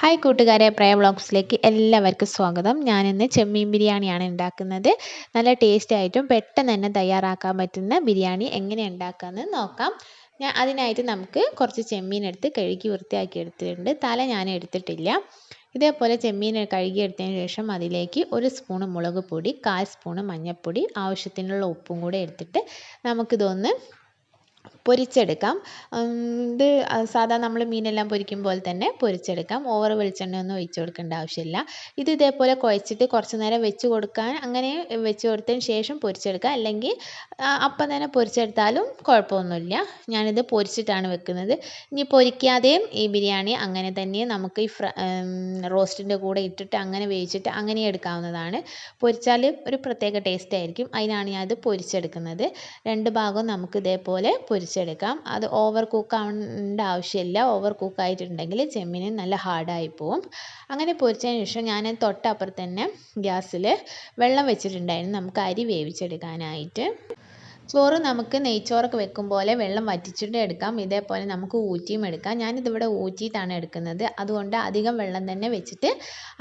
Hi കൂട്ടുകാരെ. പ്രയ വ്ളോഗ്സിലേക്ക് എല്ലാവർക്കും സ്വാഗതം. ഞാനിന്ന് ചെമ്മീൻ ബിരിയാണിയാണ് ഉണ്ടാക്കുന്നത്. നല്ല ടേസ്റ്റായിട്ടും പെട്ടെന്ന് തന്നെ തയ്യാറാക്കാൻ പറ്റുന്ന ബിരിയാണി എങ്ങനെ ഉണ്ടാക്കാമെന്ന് നോക്കാം. ഞാൻ അതിനായിട്ട് നമുക്ക് കുറച്ച് ചെമ്മീൻ എടുത്ത് കഴുകി വൃത്തിയാക്കി എടുത്തിട്ടുണ്ട്. തല ഞാൻ എടുത്തിട്ടില്ല. ഇതേപോലെ ചെമ്മീൻ കഴുകിയെടുത്തതിന് ശേഷം അതിലേക്ക് ഒരു സ്പൂണ് മുളക് പൊടി കാൽ സ്പൂണ് മഞ്ഞൾപ്പൊടി ആവശ്യത്തിനുള്ള ഉപ്പും കൂടെ എടുത്തിട്ട് നമുക്കിതൊന്ന് പൊരിച്ചെടുക്കാം. ഇത് സാധാ നമ്മൾ മീനെല്ലാം പൊരിക്കും പോലെ തന്നെ പൊരിച്ചെടുക്കാം. ഓവർ വെളിച്ചെണ്ണ ഒന്നും ഒഴിച്ച് കൊടുക്കേണ്ട ആവശ്യമില്ല. ഇത് ഇതേപോലെ കുഴച്ചിട്ട് കുറച്ച് നേരം വെച്ച് കൊടുക്കാൻ അങ്ങനെ വെച്ച് കൊടുത്തതിന് ശേഷം പൊരിച്ചെടുക്കാം അല്ലെങ്കിൽ അപ്പം തന്നെ പൊരിച്ചെടുത്താലും കുഴപ്പമൊന്നുമില്ല. ഞാനിത് പൊരിച്ചിട്ടാണ് വെക്കുന്നത്. ഇനി പൊരിക്കാതെയും ഈ ബിരിയാണി അങ്ങനെ തന്നെ നമുക്ക് ഈ റോസ്റ്റിന്റെ കൂടെ ഇട്ടിട്ട് അങ്ങനെ വേവിച്ചിട്ട് അങ്ങനെ എടുക്കാവുന്നതാണ്. പൊരിച്ചാൽ ഒരു പ്രത്യേക ടേസ്റ്റ് ആയിരിക്കും. അതിനാണ് ഞാനത് പൊരിച്ചെടുക്കുന്നത്. രണ്ട് ഭാഗവും നമുക്ക് ഇതേപോലെ പൊരിച്ചെടുക്കാം അത് ഓവർ കുക്ക് ആവേണ്ട ആവശ്യമില്ല. ഓവർ കുക്ക് ആയിട്ടുണ്ടെങ്കിൽ ചെമ്മീൻ നല്ല ഹാർഡായി പോവും. അങ്ങനെ പൊരിച്ചതിന് ശേഷം ഞാൻ തൊട്ടപ്പുറത്ത് തന്നെ ഗ്യാസിൽ വെള്ളം വെച്ചിട്ടുണ്ടായിരുന്നു. നമുക്ക് അരി വേവിച്ചെടുക്കാനായിട്ട്. ചോറ് നമുക്ക് നെയ്ച്ചോറൊക്കെ വെക്കും പോലെ വെള്ളം വറ്റിച്ചിട്ട് എടുക്കാം. ഇതേപോലെ നമുക്ക് ഊറ്റിയും എടുക്കാം. ഞാനിതിവിടെ ഊറ്റിയിട്ടാണ് എടുക്കുന്നത്. അതുകൊണ്ട് അധികം വെള്ളം തന്നെ വെച്ചിട്ട്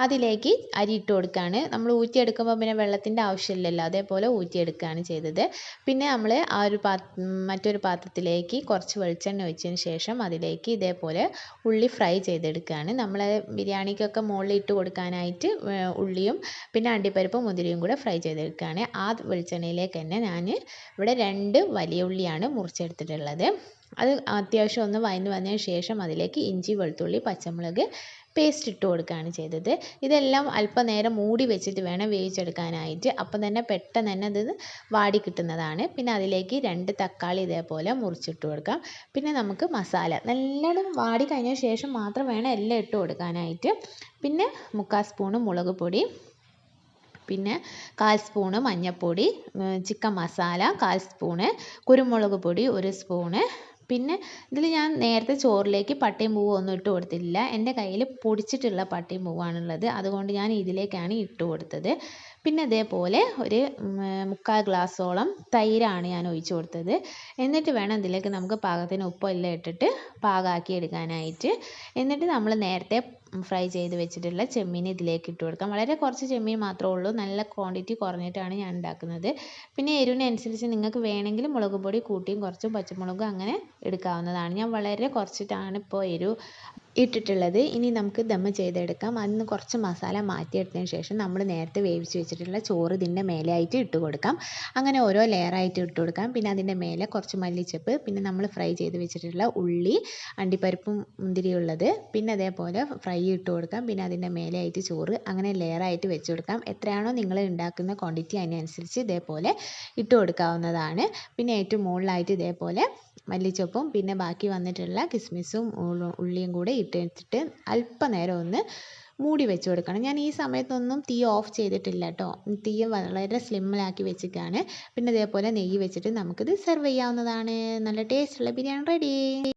അതിലേക്ക് അരി ഇട്ട് കൊടുക്കുകയാണ്. നമ്മൾ ഊറ്റിയെടുക്കുമ്പോൾ പിന്നെ വെള്ളത്തിന്റെ ആവശ്യമില്ലല്ലോ. അതേപോലെ ഊറ്റിയെടുക്കുകയാണ് ചെയ്തത്. പിന്നെ നമ്മൾ ആ ഒരു പാ മറ്റൊരു പാത്രത്തിലേക്ക് കുറച്ച് വെളിച്ചെണ്ണ ഒഴിച്ചതിന് ശേഷം അതിലേക്ക് ഇതേപോലെ ഉള്ളി ഫ്രൈ ചെയ്തെടുക്കുകയാണ്. നമ്മൾ ബിരിയാണിക്കൊക്കെ മുകളിൽ ഇട്ട് കൊടുക്കാനായിട്ട് ഉള്ളിയും പിന്നെ അണ്ടിപ്പരിപ്പും മുതിരയും കൂടെ ഫ്രൈ ചെയ്തെടുക്കുകയാണ്. ആ വെളിച്ചെണ്ണയിലേക്ക് തന്നെ ഞാൻ ഇവിടെ രണ്ട് വലിയ ഉള്ളിയാണ് മുറിച്ചെടുത്തിട്ടുള്ളത്. അത് അത്യാവശ്യം ഒന്ന് വഴന്ന് വന്നതിന് ശേഷം അതിലേക്ക് ഇഞ്ചി വെളുത്തുള്ളി പച്ചമുളക് പേസ്റ്റ് ഇട്ട് കൊടുക്കുകയാണ് ചെയ്തത്. ഇതെല്ലാം അല്പനേരം മൂടി വെച്ചിട്ട് വേണം വേവിച്ചെടുക്കാനായിട്ട്. അപ്പം തന്നെ പെട്ടെന്ന് തന്നെ അത് വാടി കിട്ടുന്നതാണ്. പിന്നെ അതിലേക്ക് രണ്ട് തക്കാളി ഇതേപോലെ മുറിച്ചിട്ട് കൊടുക്കാം. പിന്നെ നമുക്ക് മസാല നല്ലോണം വാടി കഴിഞ്ഞ ശേഷം മാത്രം വേണം എല്ലാം ഇട്ട് കൊടുക്കാനായിട്ട്. പിന്നെ മുക്കാൽ സ്പൂണ് മുളക് പൊടി. പിന്നെ കാൽ സ്പൂണ് മഞ്ഞൾപ്പൊടി ചിക്കൻ മസാല കാൽ സ്പൂണ് കുരുമുളക് പൊടി ഒരു സ്പൂണ് പിന്നെ ഇതിൽ ഞാൻ നേരത്തെ ചോറിലേക്ക് പട്ടയും പൂവും ഒന്നും ഇട്ട് കൊടുത്തില്ല എന്റെ കയ്യിൽ പൊടിച്ചിട്ടുള്ള പട്ടയും പൂവാണുള്ളത്. അതുകൊണ്ട് ഞാൻ ഇതിലേക്കാണ് ഇട്ട് കൊടുത്തത്. പിന്നെ ഇതേപോലെ ഒരു മുക്കാൽ ഗ്ലാസ്സോളം തൈരാണ് ഞാൻ ഒഴിച്ചു കൊടുത്തത്. എന്നിട്ട് വേണം ഇതിലേക്ക് നമുക്ക് പാകത്തിന് ഉപ്പെല്ലാം ഇട്ടിട്ട് പാകമാക്കി എടുക്കാനായിട്ട്. എന്നിട്ട് നമ്മൾ നേരത്തെ ഫ്രൈ ചെയ്ത് വെച്ചിട്ടുള്ള ചെമ്മീൻ ഇതിലേക്ക് ഇട്ട് കൊടുക്കാം. വളരെ കുറച്ച് ചെമ്മീൻ മാത്രമേ ഉള്ളൂ. നല്ല ക്വാണ്ടിറ്റി കുറഞ്ഞിട്ടാണ് ഞാൻ ഉണ്ടാക്കുന്നത്. പിന്നെ എരിവിനനുസരിച്ച് നിങ്ങൾക്ക് വേണമെങ്കിൽ മുളക് പൊടി കൂട്ടിയും കുറച്ചും പച്ചമുളകും അങ്ങനെ എടുക്കാവുന്നതാണ്. ഞാൻ വളരെ കുറച്ചിട്ടാണ് ഇപ്പോൾ എരിവ് ഇട്ടിട്ടുള്ളത്. ഇനി നമുക്ക് ദമ്മ് ചെയ്തെടുക്കാം. അതിന് കുറച്ച് മസാല മാറ്റിയെടുത്തതിന് ശേഷം നമ്മൾ നേരത്തെ വേവിച്ച് വെച്ചിട്ടുള്ള ചോറ് ഇതിന്റെ മേലെയായിട്ട് ഇട്ട് കൊടുക്കാം. അങ്ങനെ ഓരോ ലെയറായിട്ട് ഇട്ട് കൊടുക്കാം. പിന്നെ അതിന്റെ മേലെ കുറച്ച് മല്ലിച്ചപ്പ് പിന്നെ നമ്മൾ ഫ്രൈ ചെയ്ത് വെച്ചിട്ടുള്ള ഉള്ളി അണ്ടിപ്പരിപ്പും മുന്തിരിയുള്ളത് പിന്നെ അതേപോലെ ഫ്രൈ ഇട്ട് കൊടുക്കാം. പിന്നെ അതിന്റെ മേലെയായിട്ട് ചോറ് അങ്ങനെ ലെയറായിട്ട് വെച്ച് കൊടുക്കാം. എത്രയാണോ നിങ്ങൾ ഉണ്ടാക്കുന്ന ക്വാണ്ടിറ്റി അതിനനുസരിച്ച് ഇതേപോലെ ഇട്ട് കൊടുക്കാവുന്നതാണ്. പിന്നെ ഏറ്റവും മുകളിലായിട്ട് ഇതേപോലെ മല്ലിച്ചപ്പും പിന്നെ ബാക്കി വന്നിട്ടുള്ള കിസ്മിസും ഉള്ളിയും കൂടെ ഇട്ടിട്ട് അല്പനേരം ഒന്ന് മൂടി വെച്ച് കൊടുക്കണം. ഞാൻ ഈ സമയത്തൊന്നും തീ ഓഫ് ചെയ്തിട്ടില്ല കേട്ടോ തീ വളരെ സ്ലിമ്മിലാക്കി വെച്ചിട്ടാണ്. പിന്നെ ഇതേപോലെ നെയ്യ് വെച്ചിട്ട് നമുക്കിത് സെർവ് ചെയ്യാവുന്നതാണ്. നല്ല ടേസ്റ്റുള്ള ബിരിയാണി റെഡി